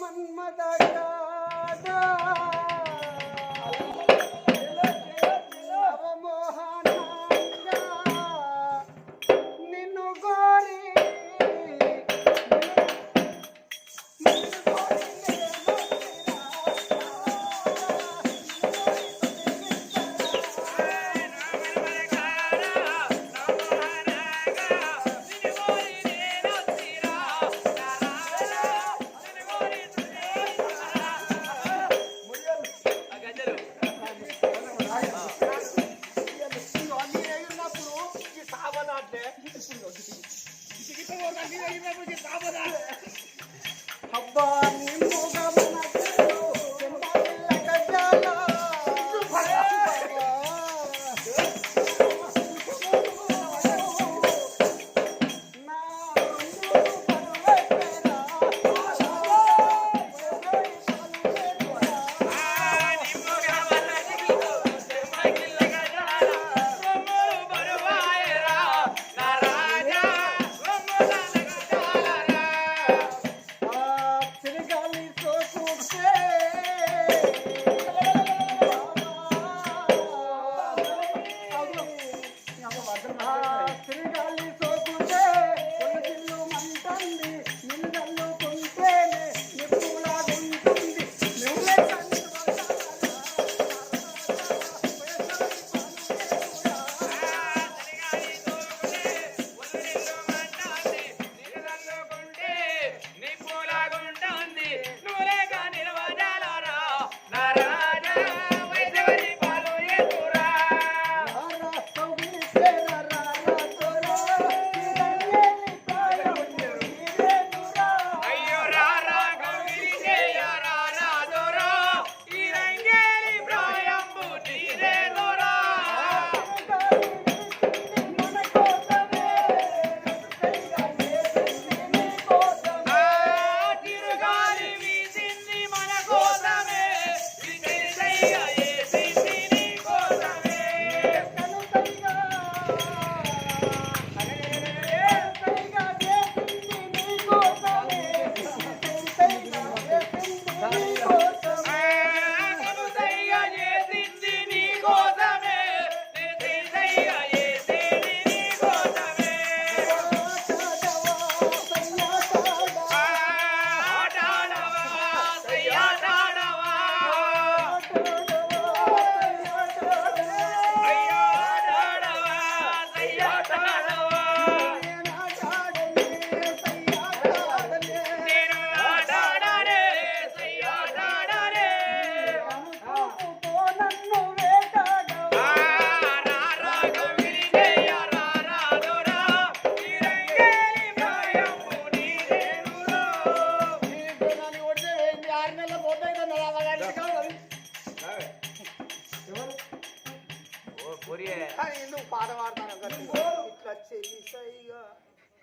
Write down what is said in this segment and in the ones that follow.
మన్మదగా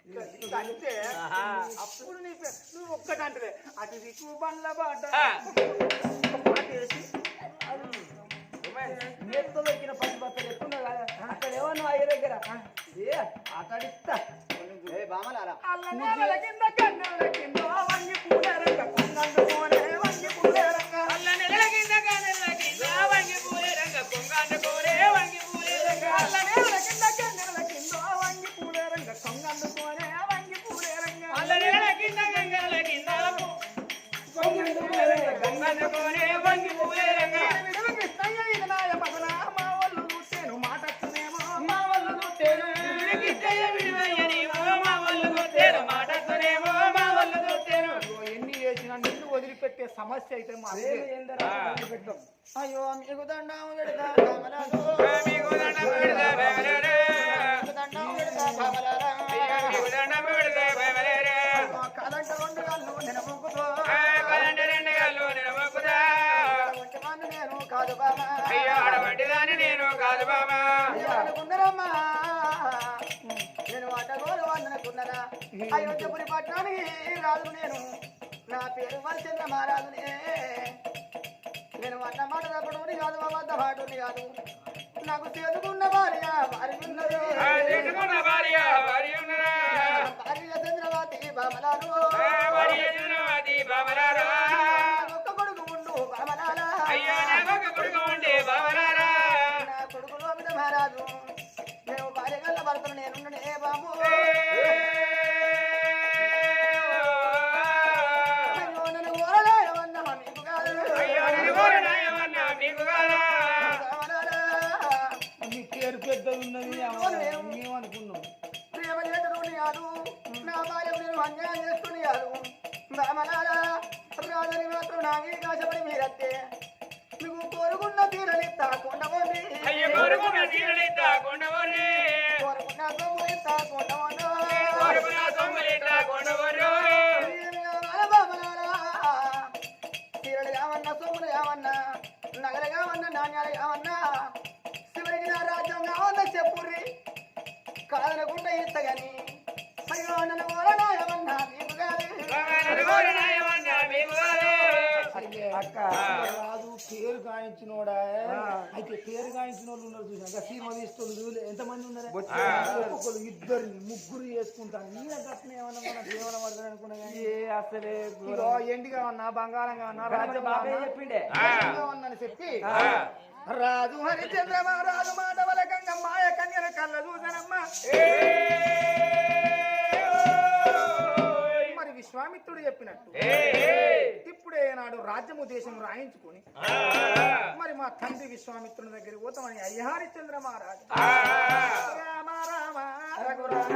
ఇట్లా ఇట్లా అంటే ఆహా. అప్పుడు నీ పే- నువ్వు ఒక్కటంటే అటు దిక్కు బండ్ల పాట ఆ. పాట వేసి నెత్తో ఎక్కిన పది బత్తలు ఎత్తున్నా కదా అక్కడ ఏమన్నా అయ్య దగ్గర ఏ ఆటాడిస్తా ఏ బామలారా అల్ల నేలల కింద కన్నెల కింద వంగి పూలేరంగ కొంగందుకోనే వంగి పూలేరంగ అల్ల నెలల కింద కనెల కింద వంగి పూలే రంగ పొంగాండ కోరే వంగి పూలే రంగ అల్ల నేలల వదిలిపెట్టే సమస్య అయితే మా పెట్టాం అయ్యో మీకు దండం పెడతా కమలాలు. మీకు దండం పెడతా బెవరేరే. మీకు దండం పెడతా కమలారా. అయ్యా మీకు దండం పెడతా బెవరేరే. కాదంట రెండు కళ్ళు నేను మొక్కుతో రెండు గల్లు నేను మొక్కుతా. నేను కాదు బాబా అయ్యో ఆడవంటి దాన్ని నేను కాదు బాబా అయ్యో అనుకున్నారమ్మా నేను అడ్డగోలు వందనుకున్నారా అయోధ్యపురి పట్టణానికి రాదు నేను నా పేరు వరచంద్ర మహారాజునే. నేను వంట మాటలపడుని కాదు మా వద్ద పాటుని కాదు. నాకు చేతుకున్న భార్య భార్య ఉన్నది. భార్య చంద్రవాతి బామలారు ఒక్క కొడుకు ఉండు బామలారా నా కొడుకు లోపిత మహారాజు. మేము భార్య గల్ల భర్తను నేనుండే బాబు. రామలారా రాజని మాత్రం నా మీద కాశపడి మీరత్తే. నువ్వు కోరుకున్న తీరని తాకుండవండి కోరుకున్న సొమ్ము తాకుండవండి తీరలు కావన్నా సొమ్ములు కావన్నా నగలు కావన్నా నాణ్యాలు కావన్నా శివుడికి నా రాజ్యం కావన్నా చెప్పుర్రి కాదనకుండా ఇస్తగాని అయ్యో నన్ను అక్క రాదు పేరు గాయించినోడా అయితే పేరు గాయించిన వాళ్ళు ఉన్నారు చూసాక సీమ తీస్తుంది ఎంత మంది ఉన్నారు? ఒక్కొక్కరు ఇద్దరు ముగ్గురు చేసుకుంటారు. నీ గట్టిన ఏమన్నా మన కేవలం పడతారు అనుకున్నా కానీ. అసలే ఎండిగా ఉన్నా బంగారంగా ఉన్నా రాజ్యం బాబాయ్ చెప్పిండే. ఉన్నని చెప్పి రాజు హరిచంద్రమ రాజు మాధవల గంగ మాయ కన్యల కళ్ళ చూసనమ్మ విశ్వామిత్రుడు చెప్పినట్టు. ఇప్పుడే నాడు రాజ్యము దేశం రాయించుకొని మరి మా తండ్రి విశ్వామిత్రుని దగ్గరికి పోతామని అయ్యహరిచంద్ర మహారాజు. రామ రామ రఘురామ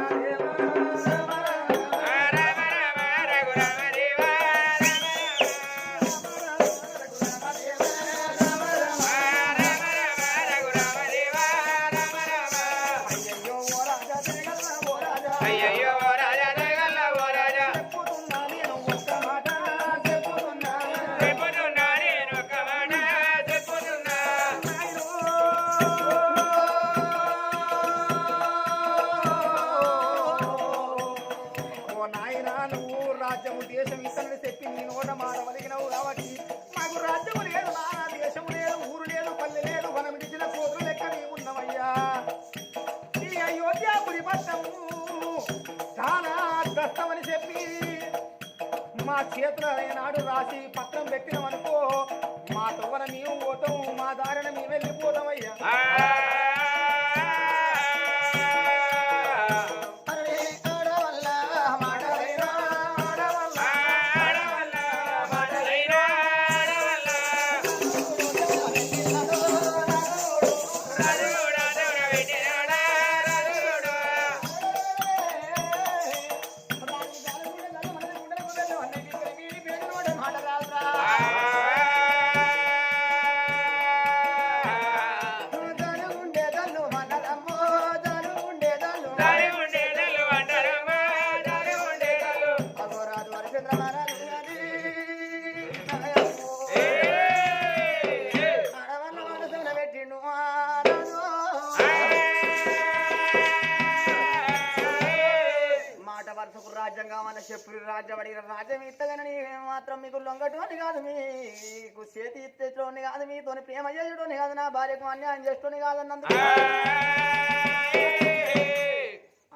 చేయటోని కాదు నా భార్యకు అన్యాయం చేస్తోని కాదన్నందుకు.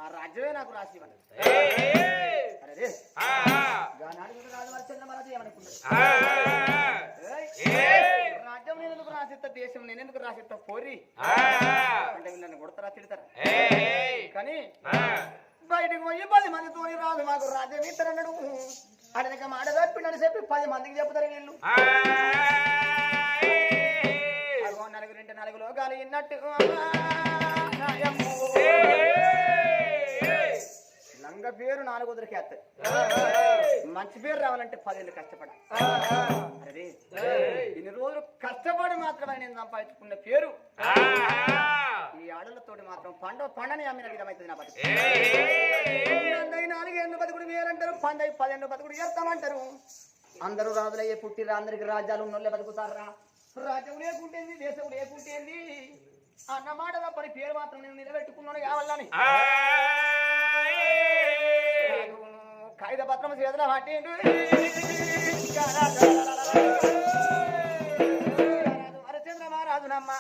ఆ రాజ్యమే నాకు రాసి రాజ్యం నేను ఎందుకు రాసిస్తా దేశం నేను ఎందుకు రాసిస్తా పోరి. అంటే వీళ్ళు నన్ను కొడతారా తిడతారా? కానీ బయటకు పోయి పది మందితో రాదు మాకు రాజ్యం ఇస్తారన్నాడు. అడనక మాట తప్పిండని చెప్పి పది మందికి చెప్తారు వీళ్ళు. నలుగురు ఇంటి నలుగు లోకాలు ఇన్నట్టు. లంగ పేరు నాలుగు దొరికేస్తాయి మంచి పేరు రావాలంటే పదేళ్ళు కష్టపడాలి. అరే ఇన్ని రోజులు కష్టపడి మాత్రమే నేను సంపాదించుకున్న పేరు. ఈ ఆడలతోటి మాత్రం పండ పండని అమ్మిన విధమైతుంది నా బతుకు. నాలుగేళ్ళు బతుకుడు వేరంటారు పండై పదేళ్ళు బతుకుడు చేస్తామంటారు. అందరూ రాజులయ్యే పుట్టిరా అందరికి రాజ్యాలు ఉన్నోళ్ళే బతుకుతారా? రాజ్యం లేకుంటేంది దేశం లేకుంటేంది అన్నమాట తప్పని పేరు మాత్రం నేను నిలబెట్టుకున్నాను కావాలని. కాగిత పత్రం చేతుల పట్టిండు. హరిచంద్ర మహారాజునమ్మ.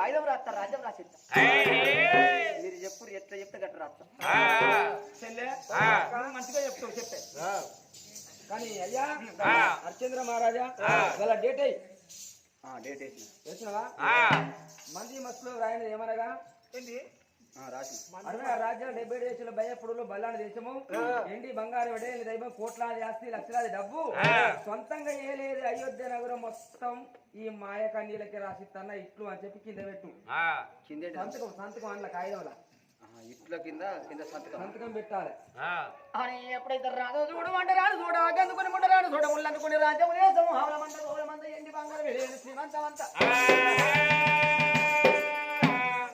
కాగితం రాస్తా రాజ్యం రాసిస్తా. మీరు చెప్పుడు ఎట్లా చెప్తే గట్ట రాస్తా. చెల్లె మంచిగా చెప్తావు చెప్పే. కానీ అయ్యా ఆ. హరిచంద్ర మహారాజా గల డేట్ అయ్యి. డేట్ వేసిన మంది మస్తులు రాయని ఏమనగా? రాసి ఆరు రాజ్యాలు డెబ్బై ఏడు దేశాలు భయపుడులు బల్లాని దేశము. ఎండి బంగారు వడేలు దైవం కోట్లాది ఆస్తి లక్షలాది డబ్బు. సొంతంగా ఏ లేదు అయోధ్య నగరం మొత్తం ఈ మాయ కన్నీలకి రాసిత్తన్న ఇట్లు అని చెప్పి కింద పెట్టు. ఆ, కిందేంటి సంతకం సంతకం అందులో కాగితంలో. ఇట్ల కింద కింద సంతకం. సంతకం పెట్టాలి. ఆ, అని ఎప్పుడైతే రాదు చూడు వంట రాడు చూడ గందుకుని ముండ రాడు చూడ ముళ్ళనుకుని రాజ్యం మంద గోల మంద ఎండి బంగారు వెళ్ళేది శ్రీమంతమంత.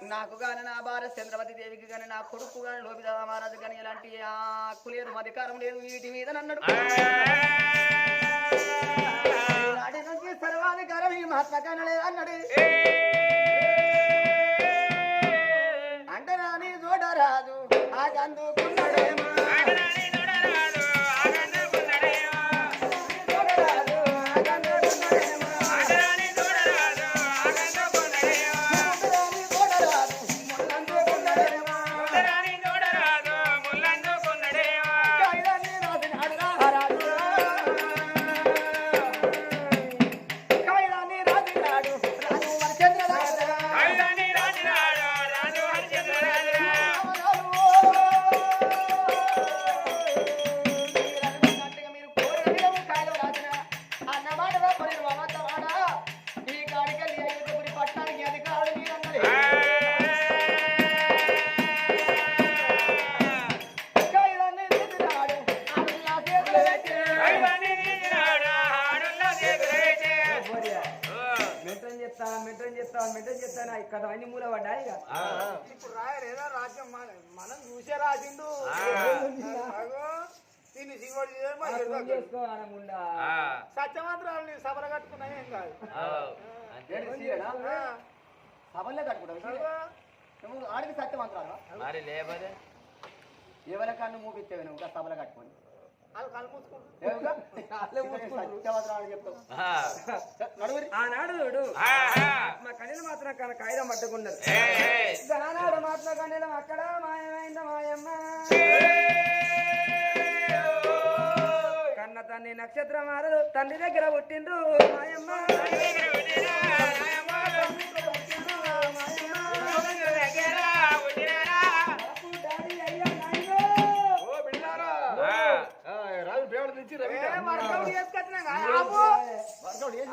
నాకు గాని నా భార్య చంద్రవతి దేవికి గాని నా కొడుకు గాని లోపిదా మహారాజు గాని ఇలాంటి హక్కు లేదు అధికారం లేదు. వీటి మీద అన్నాడు సర్వాధికారం ఈ మహాత్మా గాని లేదు అన్నాడు అంటే నాని చూడరాదు ఆ గందుకున్నాడేమో చేసుకో ఆడముండా. ఆ, సత్యవంతురాలు నీ సభలు కట్టుకున్నా ఏం కాదు. సభలే కట్టుకుంటాం అగో, నువ్వు ఆడికి సత్యవంతురాలు? మరి లేబరే ఎవరి కన్ను మూపిచ్చేవి నువ్వు సభలు కట్టుకొని. ఆనాడు. మా కన్నీళ్ళు మాత్రం కన కాగితం ఏయ్. ఆనాడు మాత్రం కన్నీళ్ళు అక్కడ మాయమైంద మాయమ్మ. కన్న తన్ని నక్షత్రం మారదు తండ్రి దగ్గర పుట్టిండ్రు మాయమ్మ. దగ్గర పేవడ తెచ్చి వర్కౌట్ చేసుకొచ్చినా కదా, ఆపు.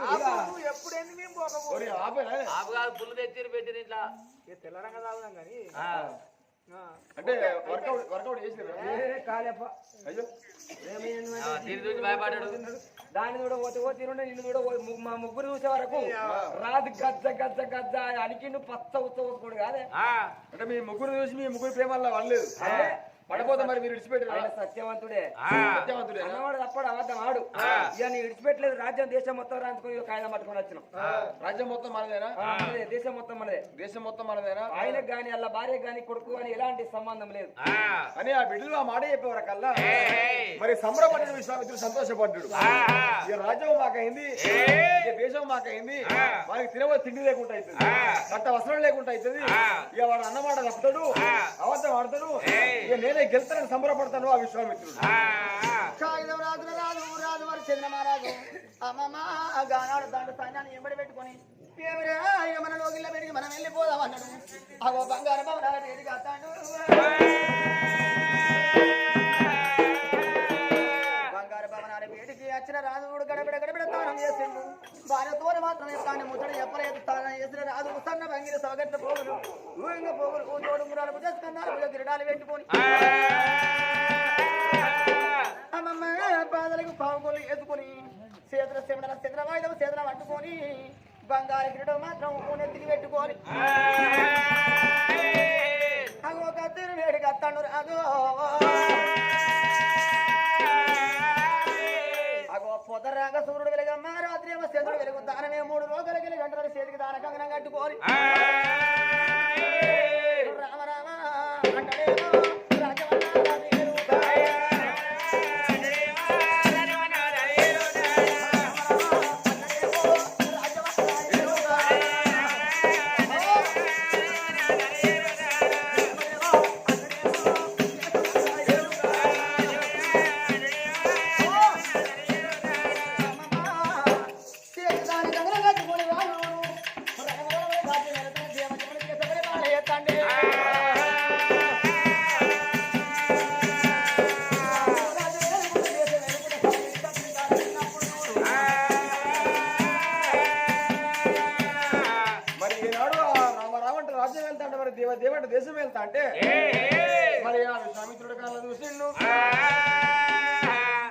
ఆపు, నువ్వు ఎప్పుడు ఏంది మేము పోకపోతే ఆపు కాదు పుల్లు తెచ్చిరు పెట్టిరు ఇట్లా. తెల్లరంగా తాగుదాం కానీ. ఆ, అంటే వర్కౌట్ వర్కౌట్ చేసిన ఏ, కాలేప అయ్యో. ఏమైంది ఆ, తిరిగి చూసి భయపడ్డాడు. దాన్ని కూడా పోతే ఓ తిరుండే నిన్ను ఓ- ము- ముగ్గురు చూసే వరకు రాదు గజ్జ గజ్జ గజ్జ అనికిండు పచ్చ ఉత్త ఊసుకోడు కాదే. ఆ, అంటే మీ ముగ్గురు చూసి మీ ముగ్గురు ప్రేమల్లో పడలేదు అదే. పడపోతే మరి మీరు విడిచిపెట్టారు సత్యవంతుడే. ఆ, సత్యవంతుడే. అన్నవాడు తప్పడు అబద్ధం ఆడు. ఆ. ఇక నీ విడిచిపెట్టలేదు రాజ్యం దేశం మొత్తం రాంచుకొని కాగితం పట్టుకొని వచ్చినాం. రాజ్యం మొత్తం మనదేనా? దేశం మొత్తం మనదే. దేశం మొత్తం మనదేనా? ఆయనకు గాని అలా భార్య గాని కొడుకు గాని ఎలాంటి సంబంధం లేదు. ఆ, అని ఆ బిడ్డలు ఆ మాట చెప్పేవారు కల్లా. మరి సంబరపడిన విశ్వామిత్రుడు సంతోషపడ్డాడు. ఆ, ఇక రాజ్యం మాకైంది. ఇక దేశం మాకైంది. వారికి తినవ తిండి లేకుండా అవుతుంది ఆ. కట్ట వస్త్రం లేకుండా అవుతుంది. ఇక వాడు అన్నమాట తప్పుతాడు ఆ. అబద్ధం ఆడతాడు. ఇక నేనే గెలుతానని సంబరపడతాను ఆ విశ్వామిత్రుడు. ఆ, కాగితం రాజు రాజు మరి చంద్ర మహారాజు. అమ్మమ్మ గానాడు తాండు సైన్యాన్ని ఎంబడి పెట్టుకొని ఏమిరా మన లోగిల్ల పెరిగి మనం వెళ్ళిపోదాం అన్నాడు. అగో బంగారు భవనాల వేడిగా వచ్చిన రాజుడు గడబిడ గడబిడ తానం చేసిండు. భార్యతో మాత్రమే తాను ముచ్చడి చెప్పలేదు. తానం చేసిన రాజు సన్న భంగిరి సవగట్ల పోగులు ఊరింగ పోగులు ఊతోడు మురాలు చేసుకున్నారు గిరడాలు పెట్టుకొని. అమ్మమ్మ బాధలకు పావుకోలు ఎత్తుకొని చేతుల శివన చంద్రవాయుధం చేతుల పట్టుకొని బంగారు గిరడం మాత్రం తిరిగి పెట్టుకొని అగో కత్తిని వేడికి అత్తాడు రాదు ఏమో మూడు రోజులకి గంటల చేతికి దానకంగనం కంగనం దేశం వెళ్తా అంటే ఏయ్. మరి ఆ విశ్వామిత్రుడు కాళ్ళ చూసిండు.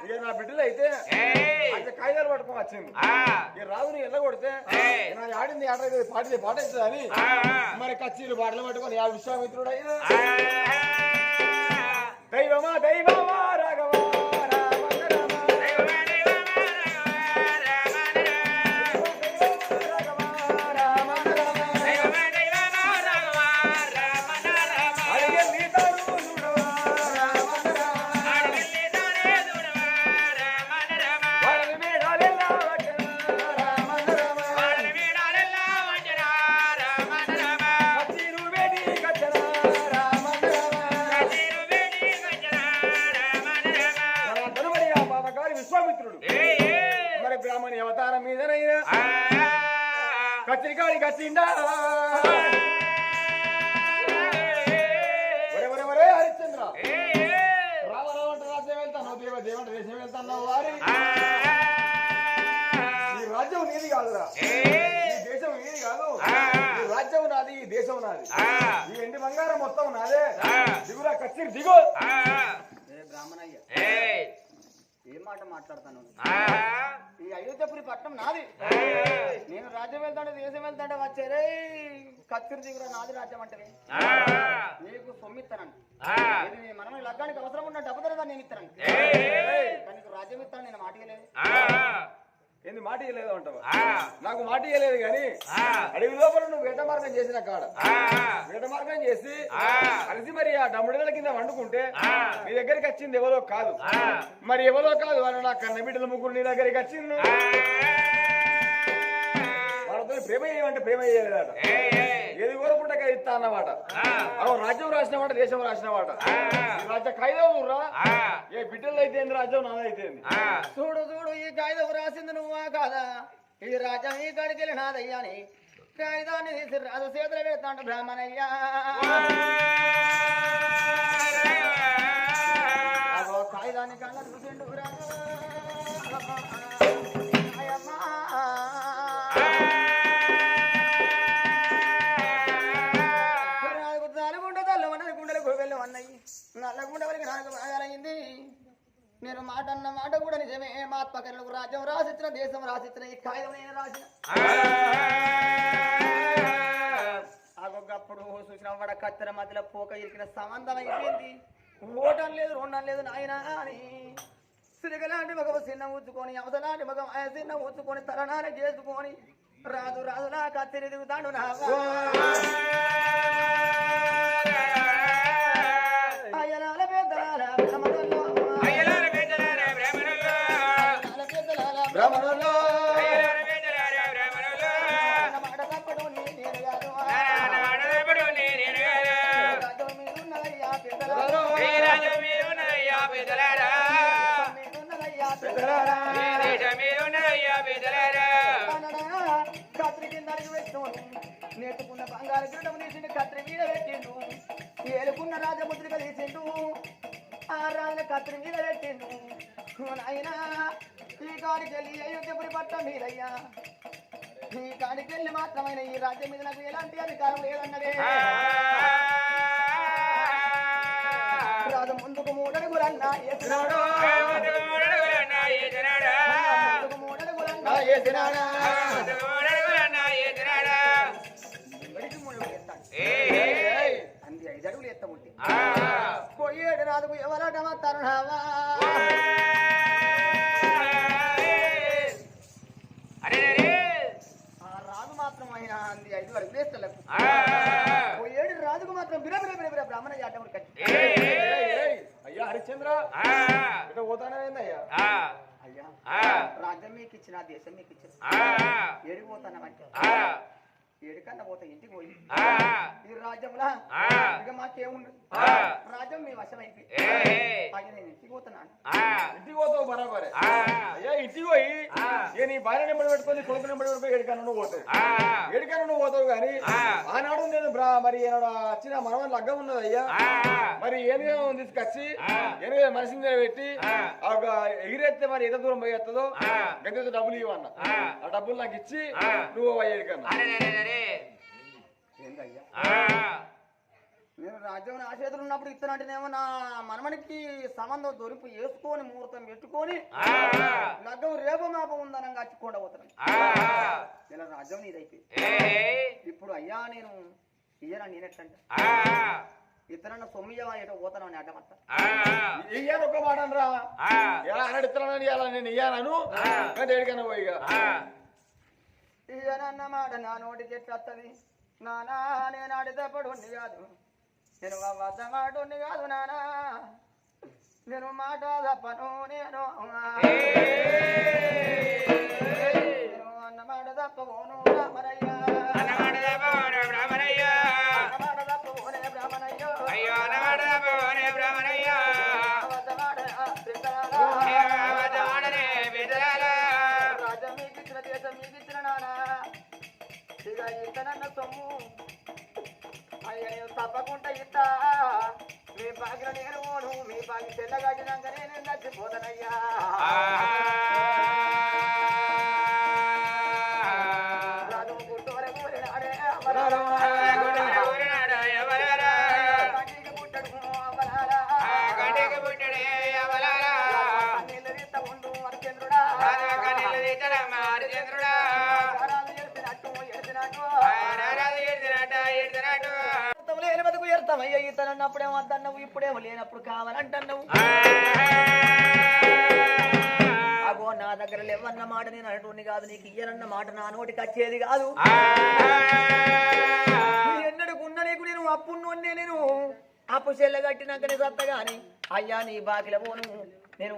ఇక నా బిడ్డలు అయితే. అయితే కాగితాలు పట్టుకొని వచ్చింది. ఇక రాజుని ఎల్ల కొడితే ఏయ్. నా ఆడింది ఆట అయితే పాటది పాట అవుతుంది అని. మరి కచ్చీలు పాటలు పట్టుకొని ఆ విశ్వామిత్రుడు అయినా. దైవమా దైవమా కత్తిరికాడి కచ్చిండా ఒరే ఒరే ఒరే హరిశ్చంద్ర రావంట రాజ్యం వెళ్తాను దేవ దేవంట దేశం వెళ్తాను వారి ఆ. ఈ రాజ్యం నీది కాదురా. ఈ దేశం నీది కాదు ఆ. ఈ రాజ్యం నాది ఈ దేశం నాది ఆ. ఈ ఎండి బంగారం మొత్తం నాదే ఆ. దిగురా కచ్చిరి దిగు ఆ. ఏ బ్రాహ్మణయ్య ఏయ్. ఏం మాట మాట్లాడతాను. ఈ అయోధ్యపురి పట్నం నాది. నేను రాజ్యం వెళ్తాంటే దేశం వెళ్తాంటే వచ్చారే కత్తిరి దిగురా నాది రాజ్యం అంటే. నీకు సొమ్మిస్తానండి. ఇది మనం లగ్గానికి అవసరం ఉన్న డబ్బు నేను ఇస్తాను ఏయ్. కానీ రాజ్యం ఇస్తాను నేను మాట ఇయ్యలేదు ఆ. ఏంది మాట ఇయ్యలేదు అంటావా. నాకు మాట ఇయ్యలేదు కానీ. అడవి లోపల నువ్వు వేట మార్గం చేసిన కాడ. వేట మార్గం చేసి. కలిసి మరి ఆ డమ్ముడల కింద వండుకుంటే. నీ దగ్గరికి వచ్చింది ఎవరో కాదు. మరి ఎవరో కాదు వాడు నా కన్న బిడ్డల ముగ్గురు నీ దగ్గరికి వచ్చింది ప్రేమ చేయమంటే ప్రేమ చేయలేదట. ఏది కోరుకుంటే ఇస్తా అన్నమాట ఆ. అదో రాజ్యం రాసిన మాట దేశం రాసిన మాట ఆ. ఈ రాజ్య ఖైదం రా ఆ. ఏ బిడ్డలు అయితే ఏంది రాజ్యం నాదైతే. చూడు చూడు ఈ కాగితం రాసింది నువ్వా కాదా ఈ రాజ్యం ఈ కాడికి వెళ్ళి నాదయ్యా అని కాగితాన్ని తీసి రాజు చేతులు పెడతాంట బ్రాహ్మణయ్యా కాగితాన్ని కళ్ళ చూసిండు రాజు. అన్నయ్యి నల్లగుండ వరకు నాకు బాగాలయ్యింది నేను మాట అన్న మాట కూడా నిజమే. మా ఆత్మకరణకు రాజ్యం రాసిచ్చిన దేశం రాసిచ్చిన ఈ కాగితం నేను రాసిన. అప్పుడు చూసిన వాడ కత్తెర మధ్యలో పోక ఇరికిన సంబంధం అయిపోయింది. ఓటం లేదు ఉండడం లేదు నాయనా అని. సిరిగలాంటి మగ చిన్న ఊచుకొని అవసలాంటి మగ చిన్న ఊచుకొని తలనాన చేసుకొని రాజు రాజులా కత్తిరి దిగుతాడు నా కత్రి మీద పెట్టిండు. ఏలుకున్న రాజముద్రిక తీసిండు. ఆ రాజుల కత్రి మీద పెట్టిండు. నాయనా ఈ కాడికి వెళ్ళి అయోధ్యపురి పట్ట మీదయ్యా? ఈ కాడికి వెళ్ళి మాత్రమైన ఈ రాజ్యం మీద నాకు ఎలాంటి అధికారం లేదన్నదే. రాజు ముందుకు మూడడుగులన్నా ముందుకు ఐదు అడుగులు ఎత్తముంటే ఆ. పోయేడు రాజుకు ఎవరటమ తరుణావా అరే అరే. ఆ రాజు మాత్రం ఆయన అంది ఐదు ఎత్తలకు ఆ. పోయేడు రాజుకు మాత్రం బిర బిర బిర బిర బ్రాహ్మణ జాటముడు కట్టి అయ్యా హరిశ్చంద్ర ఆ. ఇట పోతానేందయ్యా ఆ. అయ్యా ఆ. రాజ్యం మీకు ఇచ్చిన దేశం మీకు ఇచ్చిన ఆ. ఏడికన్నా పోతే ఇంటికి పోయి ఆ. ఈ రాజ్యంలా ఆ. ఇక మాకేముండదు ఆ. రాజ్యం మీ వశం అయిపోయి ఏయ్. ఆయన నేను ఇంటికి పోతున్నాను ఆ. ఇంటికి పోతావు బరాబరే ఆ. అయ్యా ఇంటికి పోయి ఆ. ఇక నీ భార్య నెంబర్ పెట్టుకొని కొడుకు నెంబర్ పెట్టుకొని ఎడికన్నా నువ్వు పోతావు ఆ. ఎడికన్నా నువ్వు పోతావు కానీ ఆ. ఆనాడు నేను బ్రా మరి వచ్చిన మనవన్ లగ్గం ఉన్నది అయ్యా ఆ. మరి ఏనుగా తీసుకొచ్చి ఆ. ఏనుగా మనిషి మీద పెట్టి ఒక ఎగిరెత్తే మరి ఎంత దూరం పోయి ఎత్తదో ఆ. గంత డబ్బులు ఇవ్వన్న ఆ. ఆ డబ్బులు నాకు ఇచ్చి. నువ్వు ఎడికన్నా నేను రాజ్యం నా చేతులు ఉన్నప్పుడు ఇస్తానంటేనేమో నా మనమనికి సంబంధం దొరికి వేసుకొని ముహూర్తం పెట్టుకొని లగ్గం రేపు మాపం ఉందని కట్టుకుండా పోతాను ఇలా రాజ్యం నీదైతే. ఇప్పుడు అయ్యా నేను ఇయ్యనా నేనెట్లంటే? ఇతరన్న సొమ్మియవా ఏటో పోతాను అని అడ్డమత్త ఇయ్యాను ఒక మాట రా ఎలా అడిస్తున్నాను ఇలా నేను ఇయ్యాను కానీ పోయిగా? ఇయ్యనన్న మాట నా నోటికి ఎట్లా వస్తుంది నానా నేను ఆడితప్పుడు ఉండి కాదు నేను వద్ద మాట ఉండి కాదు నానా నేను మాట తప్పను నేను నేను అన్న మాట తప్పబోను రామరయ్యా ఇక ఇతనన్న సొమ్ము. అయ్య నేను తప్పకుండా ఇస్తా. మీ బాగిన నేను పోను. మీ బాగి తెల్లగాడినాక నేను చచ్చిపోతానయ్యా నువ్వు లేని బతుకు ఎడతామయ్య ఇతనన్నప్పుడేమో వద్దన్నావు ఇప్పుడేమో లేనప్పుడు కావాలంటున్నావు. అగో నా దగ్గర లేవన్న మాట నేను అనటువంటి కాదు నీకు ఇయ్యనన్న మాట నా నోటికి వచ్చేది కాదు. నువ్వు నీకు నేను అప్పున్నోన్నే నేను. అప్పు చెల్ల కట్టినాకనే సత్త గాని అయ్యా నీ బాకిల పోను. నేను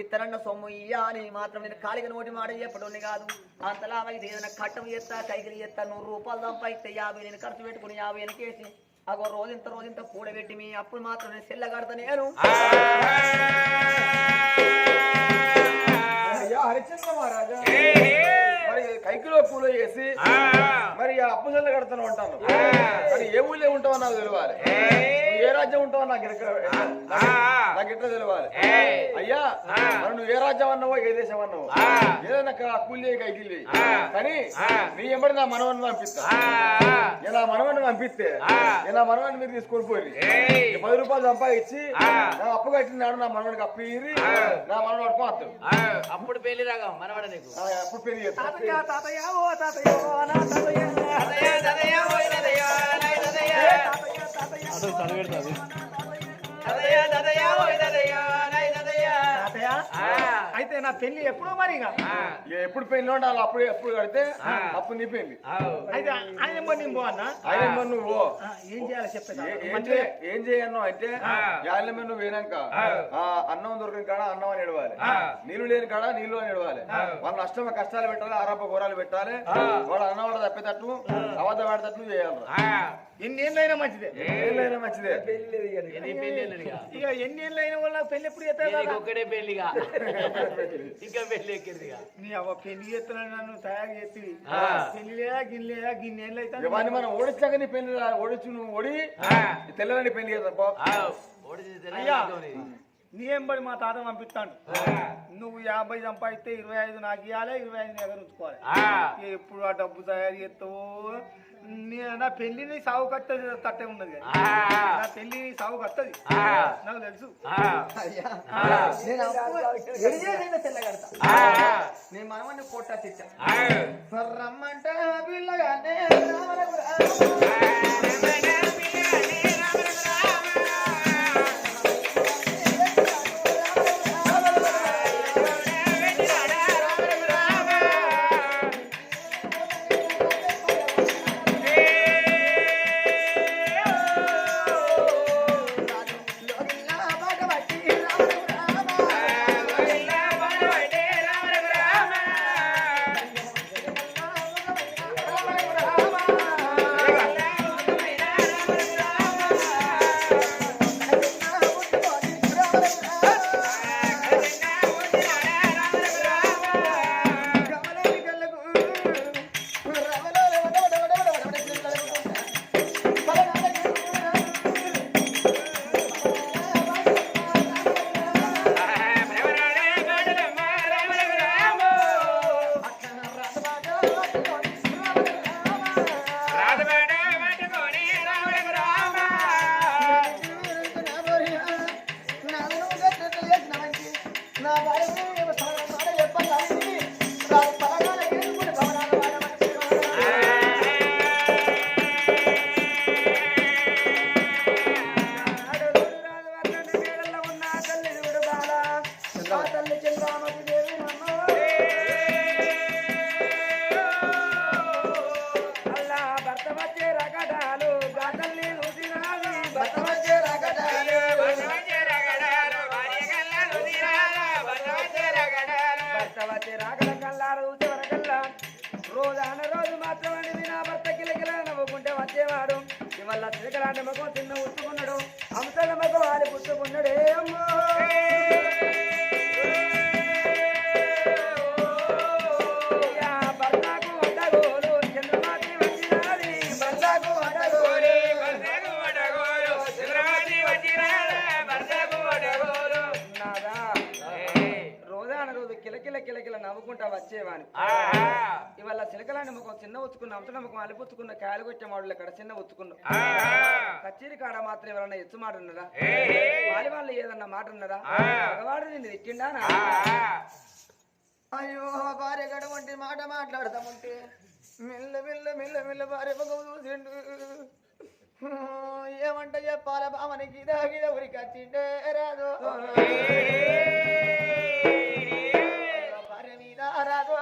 ఇతరన్న సొమ్ము ఇయ్యా అని మాత్రం నేను కాలిగా నోటి మాట చెప్పడం కాదు. అంతలా అయితే ఏదైనా కట్టం చేస్తా కైకిలి చేస్తా నూరు రూపాయలు సంపాదిస్తే యాభై నేను ఖర్చు పెట్టుకుని యాభై కేసి అగో రోజంత రోజంత కూడబెట్టి మీ అప్పుడు మాత్రం నేను. సెల్ల కడతా నేను అయ్యా హరిచంద్ర మహారాజా. కైకిలో పూలు వేసి మరి ఆ అప్పు చెల్ల కడతాను ఉంటాను మరి ఏ ఊళ్ళో ఉంటావో నాకు తెలియాలి ఏ. రాజ్యం ఉంటావో నాకు నాకు ఎట్లా తెలియాలి అయ్యా మరి నువ్వు ఏ రాజ్యం అన్నావో ఏ దేశం అన్నావో ఏదైనా కూలి కైకిలి కానీ నీ ఎంబడి నా మనవన్ని పంపిస్తా. నేను నా మనవన్ని పంపిస్తే నేను నా మనవన్ని మీరు తీసుకొని పోయి. పది రూపాయలు సంపాదించి నా అప్పు కట్టినాడు నా మనవనికి అప్పు ఇరి నా మనవడు వస్తాడు అప్పుడు పెళ్ళి రాగా మనవడ నీకు. ఆ, అప్పుడు పెళ్ళి చేస్తా. తాతయ్య తాతయ్య ఓ తాతయ్య ఓ నా తాతయ్య ఓయ్ తదయ, నై తదయ. తాతయ్య తాతయ్య. పెళ్ళి ఎప్పుడో మరి ఇక. ఎప్పుడు పెళ్ళి ఉండాలి? అప్పుడు ఎప్పుడు కడితే అప్పుడు నీ పెళ్ళి. అయితే ఆయన నెంబర్ నేను ఆయన నువ్వు ఏం చేయాలి చెప్పేది ఏ- ఏం చేయ ఏం చేయను అంటే మీద నువ్వు వేనాక ఆ. అన్నం దొరికిన కాడ అన్నం అని ఎడవాలి నీళ్ళు లేని కాడ నీళ్ళు అని ఎడవాలి వాళ్ళ నష్టం కష్టాలు పెట్టాలి ఆరోప ఘోరాలు పెట్టాలి. వాడు అన్నం వాడు తప్పేటట్టు అబద్ధం ఆడేటట్లు చేయాలి ఆ, ఎన్ని ఏళ్ళైనా మంచిదే. మంచిదే. ఇక ఎన్ని ఏళ్ళైనా వాళ్ళ పెళ్ళి ఎప్పుడు కదా. ఒక్కడే పెళ్ళిగా ఇంకా? పెళ్ళి ఎక్కిందిగా నీ అవ్వ పెళ్ళి చేస్తున్నాను నన్ను తయారు చేసి. పెళ్ళి లేదా గిన్నె లేదా గిన్నె ఏళ్ళు అయితే మనం ఓడించాక నీ పెళ్ళి ఓడించు నువ్వు ఓడి. తెల్లని పెళ్ళి చేద్దాం అయ్యా. నీ ఎంబడి మా తాత పంపిస్తాను నువ్వు యాభై సంపాదిస్తే ఇరవై ఐదు నాకు ఇవ్వాలి ఇరవై ఐదు దగ్గర ఉంచుకోవాలి ఎప్పుడు ఆ డబ్బు తయారు చేస్తావు నీ- నా పెళ్ళి నీ సాగు కట్టది తట్టే ఉన్నది నా పెళ్ళి నీ సాగు కట్టది. ఆ, నాకు తెలుసు. ఆ, అయ్యా. ఆ, నేను మనవన్ని కొట్ట తెచ్చా ఆ. రమ్మంటే కిలకిల కిలకిల నవ్వుకుంటా వచ్చేవాని. ఇవాళ చిలకలాంటి ముఖం చిన్న ఉచ్చుకున్న అంతట ముఖం అలిపుచ్చుకున్న కాయలు కొట్టే మాడులు ఇక్కడ చిన్న ఉచ్చుకున్న ఆహా. కచేరి కాడ మాత్రం ఎవరన్నా ఎత్తు మాట ఉన్నదా వాలి వాళ్ళు ఏదన్నా మాట ఉన్నదా ఆ. మగవాడు నిన్ను తిట్టిండా. అయ్యో భార్య గడ వంటి మాట మాట్లాడతాముంటే మిల్ల మిల్ల మిల్ల మిల్ల భార్య పగ చూసిండు. ఏమంట చెప్పాల బామనికి దాగిద ఉరికి వచ్చిండే రాదు